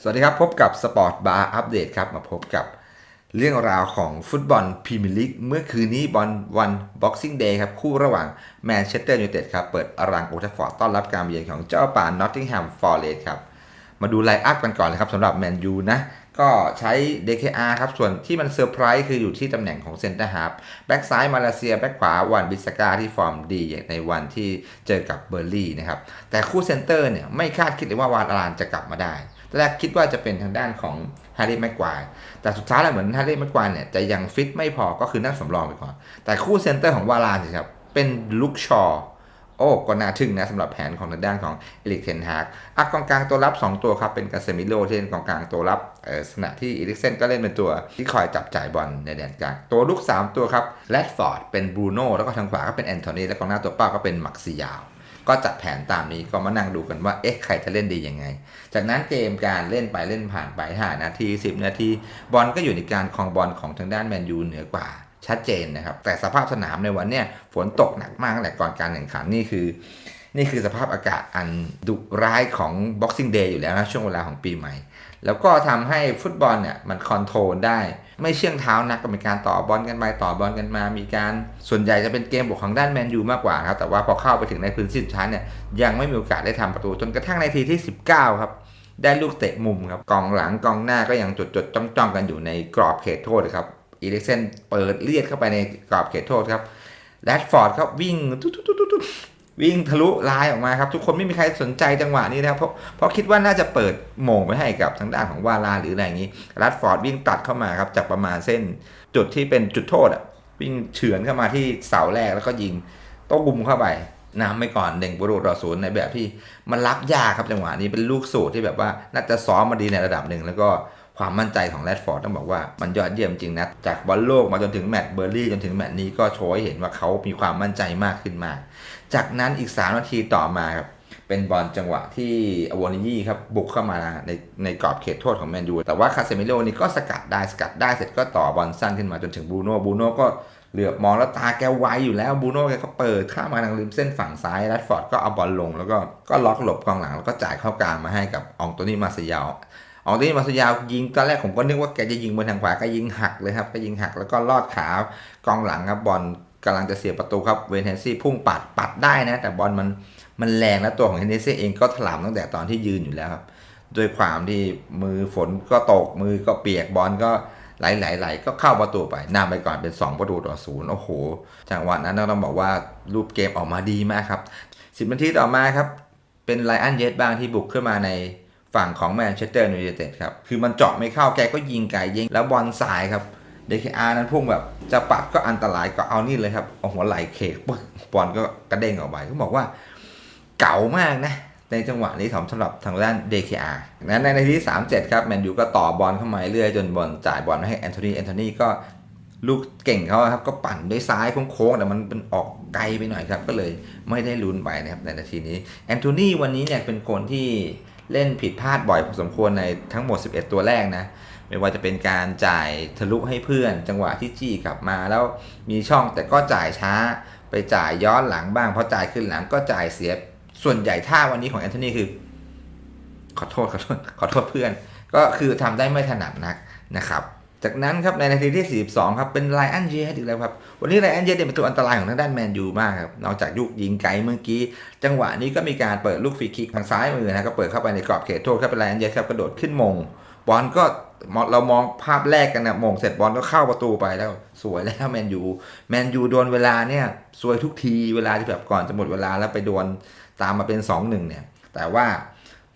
สวัสดีครับ พบกับสปอร์ตบาร์อัปเดตครับมาพบกับเรื่องราวของฟุตบอลพรีเมียร์ลีกเมื่อคืนนี้บอลวันบ็อกซิ่งเดย์ครับ คู่ระหว่างแมนเชสเตอร์ยูไนเต็ดครับ เปิดอรังโอทัฟฟอร์ดต้อนรับการเยือนของเจ้าป่านอตติงแฮมฟอร์เรสครับ มาดูไลน์อัพกันก่อนเลยครับสำหรับแมนยูนะ ก็ใช้ DKR ครับ ส่วนที่มันเซอร์ไพรส์คืออยู่ที่ตำแหน่งของเซนเตอร์ฮาร์ฟแบ็กซ้ายมาเลเซีย แบ็กขวาวันบิสกาที่ฟอร์มดีในวันที่เจอกับเบอร์ลี่นะครับแต่คู่เซนเตอร์เนี่ยไม่คาดคิดเลยว่าวานอารานจะกลับมาได้ แรกคิดว่าจะเป็นทางด้านของแฮร์รี่แม็กควายแต่สุดท้ายแล้วเหมือนแฮร์รี่แม็กควายเนี่ยจะยังฟิตไม่พอก็คือนั่งสำรองไปก่อน แต่คู่เซนเตอร์ของวาลานสิครับเป็นลุกชอโอ้ก็น่าทึ่งนะสำหรับแผนของทางด้านของเอลิกเทนฮากอักกองกลางตัวรับ 2 ตัวครับ เป็นกาเซมิโลที่เป็นกองกลางตัวรับเออขณะที่เอลิกเซนก็เล่นเป็นตัวที่คอยจับจ่ายบอลในแดนกลางตัวลุก 3 ตัวครับแรดฟอร์ดเป็นบรูโน่แล้วก็ทางขวาก็เป็นแอนโทนีและกองหน้าตัวเป้าก็เป็นมักซิยาว ก็จัดแผนตามนี้ก็มานั่งดูกันว่าเอ๊ะใครจะเล่นดียังไง จากนั้นเกมการเล่นไปเล่นผ่านไป5นาที 10 นาทีบอลก็อยู่ในการครองบอลของทางด้านแมนยูเหนือกว่าชัดเจนนะครับ แต่สภาพสนามในวันเนี้ยฝนตกหนักมากตั้งแต่ก่อนการแข่งขันนี่คือ นี่คือสภาพอากาศอันดุร้ายของ Boxing Day อยู่แล้วนะช่วงเวลาของปีใหม่ แล้วก็ทำให้ฟุตบอลเนี่ยมันคอนโทรลได้ ไม่เชื่องเท้านักก็มีการต่อบอลกันไปต่อบอลกันมา มีการส่วนใหญ่จะเป็นเกมบุกของด้านแมนยูมากกว่าครับ แต่ว่าพอเข้าไปถึงในพื้นที่สุดท้ายเนี่ยยังไม่มีโอกาสได้ทำประตูจนกระทั่งในทีที่ 19 ครับได้ลูกเตะมุมครับกองหลังกองหน้าก็ยังจดจดจ้องจ้องกันอยู่ในกรอบเขตโทษครับอีลิกเซนเปิดเลียดเข้าไปในกรอบเขตโทษครับแรดฟอร์ดครับวิ่งตุ๊ดตุ๊ดตุ๊ดตุ๊ด วิ่งทะลุลายออกมาครับ ทุกคนไม่มีใครสนใจจังหวะนี้นะครับเพราะเพราะคิดว่าน่าจะเปิดโม่งไปให้กับทางด้านของวาลาหรืออะไรอย่างนี้รัดฟอร์ดวิ่งตัดเข้ามาครับจากประมาณเส้นจุดที่เป็นจุดโทษอะวิ่งเฉือนเข้ามาที่เสาแรกแล้วก็ยิงโต้บุมเข้าไปนำไปก่อนเด่งประตูต่อศูนย์ในแบบที่มันรับยากครับจังหวะนี้เป็นลูกสูตรที่แบบว่าน่าจะซ้อมมาดีในระดับหนึ่งแล้วก็ความมั่นใจของแรดฟอร์ดต้องบอกว่ามันยอดเยี่ยมจริงนะ จากบอลโลกมาจนถึงแมตช์เบอร์ลี่จนถึงแมตช์นี้ก็โชว์ให้เห็นว่าเขามีความมั่นใจมากขึ้นมาก จากนั้นอีก 3 นาทีต่อมาครับเป็นบอลจังหวะที่อวอนิยี่ครับบุกเข้ามาในในกรอบเขตโทษของแมนยูแต่ว่าคาเซมิโลนี่ก็สกัดได้สกัดได้เสร็จก็ต่อบอลสั้นขึ้นมาจนถึงบูโน่บูโน่ก็เหลือบมองแล้วตาแกไวอยู่แล้วบูโน่แกก็เปิดข้ามมาทางริมเส้นฝั่งซ้ายแรดฟอร์ดก็เอาบอลลง แล้วก็ก็ล็อกหลบกองหลังแล้วก็จ่ายเข้ากลางมาให้กับอองโตนี่มาเซยาวอองโตนี่มาเซยาวยิงตอนแรกผมก็นึกว่าแกจะยิงบนทางขวาก็ยิงหักเลยครับก็ยิงหักแล้วก็ลอดขากองหลังครับบอล กำลังจะเสียประตูครับเวนเฮนซี่พุ่งปัดปัดได้นะ แต่บอลมันมันแรงแล้วตัวของเฮนเนซี่เองก็ถลำตั้งแต่ตอนที่ยืนอยู่แล้วครับด้วยความที่มือฝนก็ตกมือก็เปียกบอลก็ไหลไหลไหลก็เข้าประตูไปนำไปก่อนเป็น 2 ประตูต่อศูนย์โอ้โหจังหวะนั้นต้องบอกว่ารูปเกมออกมาดีมากครับ 10นาทีต่อมาครับ เป็นไลอันเยสบางที่บุกขึ้นมาในฝั่งของแมนเชสเตอร์ยูไนเต็ดครับ คือมันเจาะไม่เข้าแกก็ยิงไก่ยิงแล้วบอลสายครับ เดคอานั้นพุ่งแบบจะปัดก็อันตรายก็เอานี่เลยครับเอาหัวไหล่เคกปึ๊กบอลก็กระเด้งออกไปเขาบอกว่าเก๋ามากนะ ในจังหวะนี้สำหรับทางด้าน DKR นั้นในนาทีที่ 37 ครับแมนยูก็ต่อบอลเข้ามาเรื่อยจนบอลจ่ายบอลให้แอนโทนีแอนโทนีก็ลูกเก่งเขาครับก็ปั่นด้วยซ้ายโค้งๆแต่มันเป็นออกไกลไปหน่อยครับ ก็เลยไม่ได้ลุ้นไปนะครับในนาทีนี้แอนโทนีวันนี้เนี่ยเป็นคนที่เล่นผิดพลาดบ่อยพอสมควรในทั้งหมด 11 ตัวแรกนะ ไม่ว่าจะเป็นการจ่ายทะลุให้เพื่อน จังหวะที่จี้กลับมาแล้วมีช่องแต่ก็จ่ายช้า ไปจ่ายย้อนหลังบ้างพอจ่ายขึ้นหลังก็จ่ายเสียส่วนใหญ่ท่าวันนี้ของแอนโทนีคือ ขอโทษขอโทษขอโทษเพื่อน ก็คือทำได้ไม่ถนัดนักนะครับ จากนั้นครับในนาทีที่ 42 ครับเป็นไลอันเยสอีกแล้วครับ วันนี้ไลอันเยสเป็นตัวอันตรายของทางด้านแมนยูมากครับนอกจากยุกยิงไกลเมื่อกี้ จังหวะนี้ก็มีการเปิดลูกฟรีคิกทางซ้ายมือนะก็เปิดเข้าไปในกรอบเขตโทษครับเป็นไลอันเยสครับกระโดดขึ้นมงบอลก็ เรามองภาพแรกกันนะมงเสร็จบอลก็เข้าประตูไปแล้ว สวยแล้วแมนยูแมนยูโดนเวลาเนี่ยสวยทุกทีเวลาที่แบบก่อนจะหมดเวลาแล้วไปโดนตามมาเป็น 2-1 เนี่ย แต่ว่า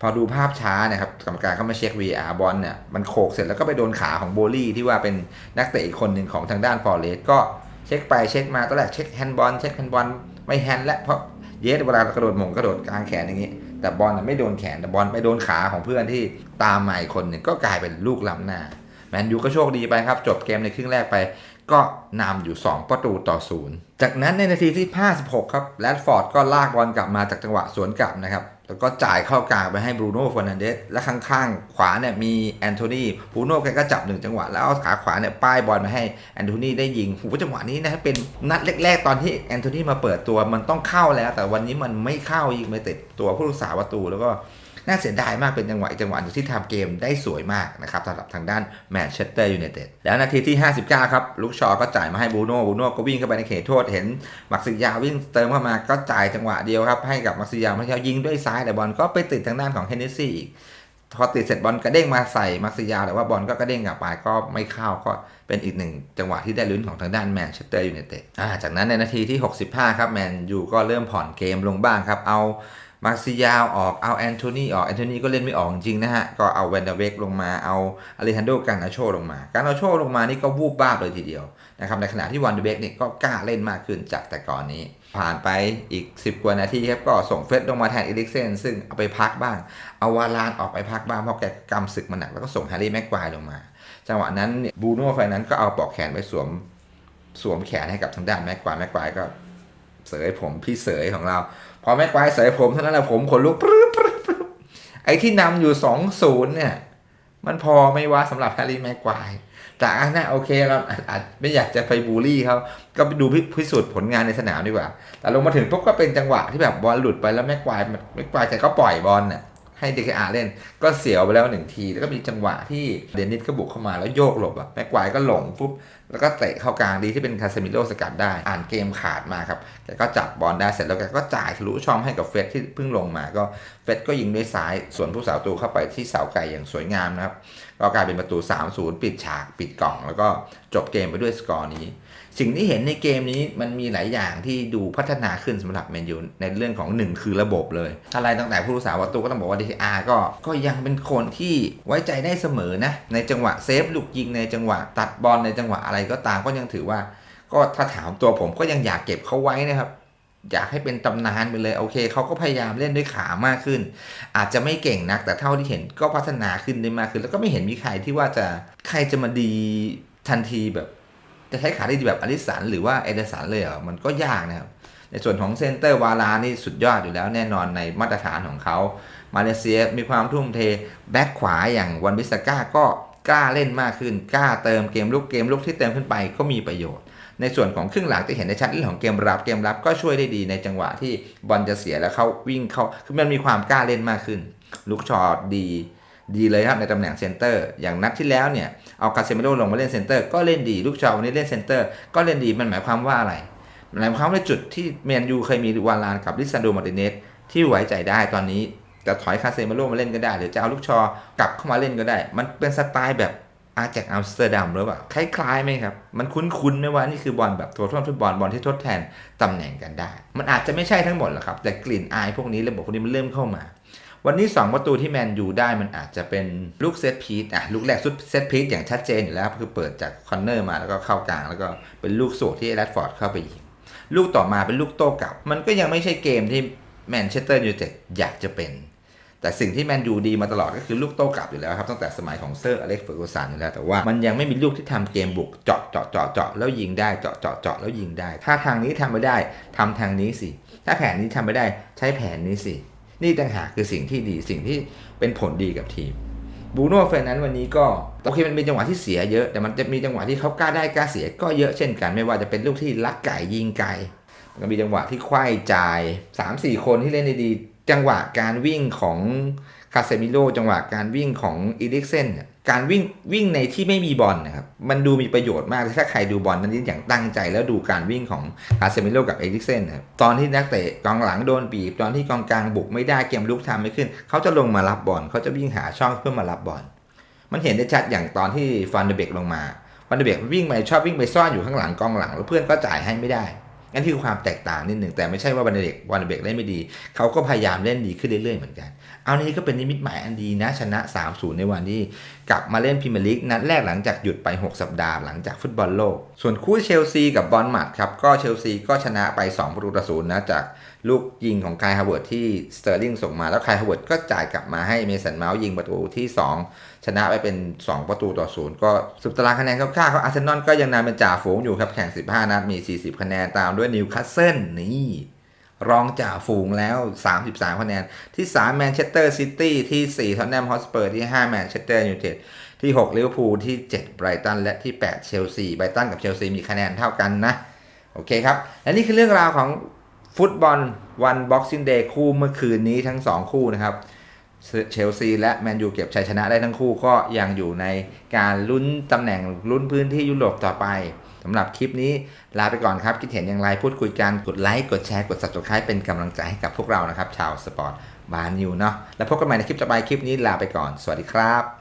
พอดูภาพช้าเนะครับกรรมการเข้ามาเช็ค VR บอลเนี่ยมันโขกเสร็จแล้วก็ไปโดนขาของโบลี่ที่ว่าเป็นนักเตะอีกคนหนึ่งของทางด้านฟอร์เรสก็เช็คไปเช็คมาตอนแรกเช็คแฮนด์บอลเช็คแฮนด์บอลไม่แฮนด์และเพราะเยสเวลากระโดดหมงกระโดดกลางแขนอย่างนี้ แต่บอลไม่โดนแขนแต่บอลไปโดนขาของเพื่อนที่ตามมาอีกคนหนึ่งก็กลายเป็นลูกล้ำหน้าแมนยูก็โชคดีไปครับ จบเกมในครึ่งแรกไป ก็นำอยู่ 2 ประตูต่อศูนย์จากนั้นในนาทีที่ 56 ครับแรดฟอร์ดก็ลากบอลกลับมาจากจังหวะสวนกลับนะครับ แล้วก็จ่ายเข้ากลางไปให้บรูโน่ฟอร์นันเดสและข้างๆ ขวาเนี่ยมีแอนโทนีบรูโน่แกก็จับหนึ่งจังหวะ แล้วเอาขาขวาเนี่ยป้ายบอลมาให้แอนโทนีได้ยิงหูจังหวะนี้นะเป็นนัดแรกๆ ตอนที่แอนโทนีมาเปิดตัวมันต้องเข้าแล้ว แต่วันนี้มันไม่เข้ายิงไม่ติดตัวผู้รักษาประตูแล้วก็ น่าเสียดายมากเป็นจังหวะจังหวะที่ทำเกมได้สวยมากนะครับสำหรับทางด้านแมนเชสเตอร์ยูไนเต็ดแล้วนาทีที่ 59 ครับลูกชอก็จ่ายมาให้บูโน่บูโน่ก็วิ่งเข้าไปในเขตโทษ เห็นมักซิยาวิ่งเติมเข้ามาก็จ่ายจังหวะเดียวครับให้กับมักซิยามักซิยายิงด้วยซ้ายแต่บอลก็ไปติดทางด้านของเฮนเนสซี่อีกพอติดเสร็จบอลกระเด้งมาใส่มักซิยาแต่ว่าบอลก็กระเด้งกลับไปก็ไม่เข้าก็เป็นอีกหนึ่งจังหวะที่ได้ลุ้นของทางด้านแมนเชสเตอร์ยูไนเต็ดจากนั้นในนาทีที่ 65 ครับแมนยูก็เริ่มผ่อนเกมลงบ้างครับเอา มาร์ซิยาออกเอาแอนโทนีออกแอนโทนีก็เล่นไม่ออกจริงนะฮะ ก็เอาแวนเดเวกลงมาเอาอเลฮันโดการนาโชลงมา การนาโชลงมานี่ก็วูบบ้าบเลยทีเดียวนะครับในขณะที่วันเดเวกเนี่ยก็กล้าเล่นมากขึ้นจากแต่ก่อนนี้ ผ่านไปอีก 10 กว่านาทีครับก็ส่งเฟสลงมาแทนอีลิกเซนซึ่งเอาไปพักบ้าง เอาวาลานออกไปพักบ้างเพราะแกกำศึกมาหนักแล้วก็ส่งแฮร์รี่แม็กควายลงมา จังหวะนั้นเนี่ยบูโน่ไฟนั้นก็เอาปอกแขนไปสวมสวมแขนให้กับทางด้านแม็กควายแม็กควายก็ เสยผมพี่เสยของเรา พอแม็กควายเสยผมเท่านั้นแหละผมขนลุกปรึ๊บปรึ๊บปรึ๊บไอ้ที่นำอยู่สองศูนย์เนี่ย มันพอไม่ว่าสำหรับแฮร์รี่แม็กควายแต่อันนั้นโอเคเราอาจไม่อยากจะไปบูลลี่เขาก็ไปดูพิสูจน์ผลงานในสนามดีกว่า แต่ลงมาถึงปุ๊บก็เป็นจังหวะที่แบบบอลหลุดไปแล้วแม็กควายแม็กควายแกก็ปล่อยบอลน่ะ ให้เดคอาเล่นก็เสียวไปแล้วหนึ่งที แล้วก็มีจังหวะที่เดนิสก็บุกเข้ามาแล้วโยกหลบอะแม็กควายก็หลงปุ๊บแล้วก็เตะเข้ากลางดีที่เป็นคาเซมิโลสกัดได้ อ่านเกมขาดมาครับแกก็จับบอลได้เสร็จแล้วแกก็จ่ายทะลุช่องให้กับเฟสที่เพิ่งลงมาก็เฟสก็ยิงด้วยซ้ายส่วนผู้สาวตูเข้าไปที่เสาไก่อย่างสวยงามนะครับ ก็กลายเป็นประตู 3-0 ปิดฉากปิดกล่อง แล้วก็จบเกมไปด้วยสกอร์นี้ สิ่งที่เห็นในเกมนี้มันมีหลายอย่างที่ดูพัฒนาขึ้นสำหรับแมนยูในเรื่องของหนึ่งคือระบบเลย อะไรตั้งแต่ผู้รักษาประตูก็ต้องบอกว่าดีอาร์ก็ก็ยังเป็นคนที่ไว้ใจได้เสมอนะ ในจังหวะเซฟลูกยิงในจังหวะตัดบอลในจังหวะอะไรก็ตามก็ยังถือว่า ก็ถ้าถามตัวผมก็ยังอยากเก็บเขาไว้นะครับ อยากให้เป็นตำนานไปเลยโอเคเขาก็พยายามเล่นด้วยขามากขึ้น อาจจะไม่เก่งนัก แต่เท่าที่เห็นก็พัฒนาขึ้นได้มากขึ้น แล้วก็ไม่เห็นมีใครที่ว่าจะใครจะมาดีทันทีแบบ จะใช้ขาได้ดีแบบอลิสันหรือว่าเอเดสันเลยเหรอมันก็ยากนะครับ ในส่วนของเซนเตอร์วาลานี่สุดยอดอยู่แล้วแน่นอนในมาตรฐานของเขา มาเลเซียมีความทุ่มเทแบ็คขวาอย่างวันบิสก้าก็กล้าเล่นมากขึ้น กล้าเติมเกมลุกเกมลุกที่เติมขึ้นไปก็มีประโยชน์ ในส่วนของครึ่งหลังจะเห็นในชัดเรื่องของเกมรับเกมรับก็ช่วยได้ดีในจังหวะที่บอลจะเสียแล้วเขาวิ่งเขาคือมันมีความกล้าเล่นมากขึ้น ลูกชอตดีดีเลยครับในตำแหน่งเซนเตอร์ อย่างนัดที่แล้วเนี่ยเอาคาเซมิโลลงมาเล่นเซนเตอร์ก็เล่นดีลูกชาววันนี้เล่นเซนเตอร์ก็เล่นดีมันหมายความว่าอะไรหมายความว่าจุดที่แมนยูเคยมีวาลานกับลิซานโดมาร์ติเนสที่ไว้ใจได้ตอนนี้จะถอยคาเซมิโลมาเล่นก็ได้ หรือจะเอาลูกชอกลับเข้ามาเล่นก็ได้ มันเป็นสไตล์แบบ อาจากอัมสเตอร์ดัมหรือเปล่า คล้ายๆไหมครับ มันคุ้นๆไหมว่านี่คือบอลแบบตัวทฟุตบอลบอลที่ทดแทนตำแหน่งกันได้ มันอาจจะไม่ใช่ทั้งหมดหรอกครับ แต่กลิ่นอายพวกนี้ระบบพวกนี้มันเริ่มเข้ามา วันนี้ 2 ประตูที่แมนยูได้มันอาจจะเป็นลูกเซตพีทอะลูกแรกซุดเซตพีทอย่างชัดเจนอยู่แล้วคือเปิดจากคอนเนอร์มาแล้วก็เข้ากลาง แล้วก็เป็นลูกสูที่แรดฟอร์ดเข้าไปยิงลูกต่อมาเป็นลูกโต้กลับ มันก็ยังไม่ใช่เกมที่แมนเชสเตอร์ยูไนเต็ดอยากจะเป็น แต่สิ่งที่แมนยูดีมาตลอดก็คือลูกโต้กลับอยู่แล้วครับ ตั้งแต่สมัยของเซอร์อเล็กซ์เฟอร์กูสันอยู่แล้วแต่ว่ามันยังไม่มีลูกที่ทำเกมบุกเจาะเจาะเจาะเจาะแล้วยิงได้เจาะเจาะเจาะแล้วยิงได้ ถ้าทางนี้ทำไม่ได้ทำทางนี้สิ ถ้าแผนนี้ทำไม่ได้ใช้แผนนี้สิ นี่ต่างหากคือสิ่งที่ดีสิ่งที่เป็นผลดีกับทีมบูโน่เฟรนนั้นวันนี้ก็โอเคมันเป็นจังหวะที่เสียเยอะ แต่มันจะมีจังหวะที่เขากล้าได้กล้าเสียก็เยอะเช่นกัน ไม่ว่าจะเป็นลูกที่ลักไก่ยิงไก่มันก็มีจังหวะที่ควายจ่าย 3-4 คนที่เล่นดี จังหวะการวิ่งของคาเซมิโลจังหวะการวิ่งของอีลิกเซนการวิ่งวิ่งในที่ไม่มีบอลนะครับมันดูมีประโยชน์มากถ้าใครดูบอลนั้นอย่างตั้งใจ แล้วดูการวิ่งของคาเซมิโลกับเอลิกเซนนะครับตอนที่นักเตะกองหลังโดนบีบตอนที่กองกลางบุกไม่ได้เกมลุกทำไม่ขึ้น เขาจะลงมารับบอลเขาจะวิ่งหาช่องเพื่อมารับบอลมันเห็นได้ชัดอย่างตอนที่ฟันเดเบกลงมาฟันเดเบกวิ่งไปชอบวิ่งไปซ่อนอยู่ข้างหลังกองหลังแล้วเพื่อนก็จ่ายให้ไม่ได้ นั่นคือความแตกต่างนิดหนึ่งแต่ไม่ใช่ว่าวันเด็กวันเบกเล่นไม่ดี เขาก็พยายามเล่นดีขึ้นเรื่อยๆเหมือนกัน เอานี้ก็เป็นนิมิตหมายอันดีนะชนะ 3-0 ในวันที่กลับมาเล่นพรีเมียร์ลีกนัดแรกหลังจากหยุดไป 6 สัปดาห์หลังจากฟุตบอลโลก ส่วนคู่เชลซีกับบอลมัดครับก็เชลซีก็ชนะไป2ประตูต่อศูนย์นะจาก ลูกยิงของคายฮาวเวิร์ดที่สเตอร์ลิงส่งมาแล้วคายฮาวเวิร์ดก็จ่ายกลับมาให้เมสันเมาส์ยิงประตูที่ 2 ชนะไปเป็น 2 ประตูต่อศูนย์ก็สุดตารางคะแนนคร่าวๆเขาอาร์เซนอลก็ยังนำเป็นจ่าฝูงอยู่ครับแข่ง 15 นัดมี 40 คะแนนตามด้วยนิวคาสเซิลนี่รองจ่าฝูงแล้ว 33 คะแนน ที่ 3 แมนเชสเตอร์ซิตี้ ที่ 4ท็อตแนมฮอสเปอร์ ที่ 5 แมนเชสเตอร์ยูไนเต็ด ที่ 6 ลิเวอร์พูล ที่ 7 ไบรตัน และที่ 8 เชลซี ไบรตันกับเชลซีมีคะแนนเท่ากันนะ โอเคครับ และนี่คือเรื่องราวของ ฟุตบอลวันบ็อกซิ่งเดย์คู่เมื่อคืนนี้ทั้ง 2 คู่นะครับเชลซีและแมนยูเก็บชัยชนะได้ทั้งคู่ก็ยังอยู่ในการลุ้นตำแหน่งลุ้นพื้นที่ยุโรปต่อไปสำหรับคลิปนี้ลาไปก่อนครับ คิดเห็นอย่างไรพูดคุยกัน กดไลค์กดแชร์กด subscribe เป็นกำลังใจให้กับพวกเรานะครับ ชาวสปอร์ตบาร์นิวเนาะแล้วพบกันใหม่ในคลิปต่อไปคลิปนี้ลาไปก่อน สวัสดีครับ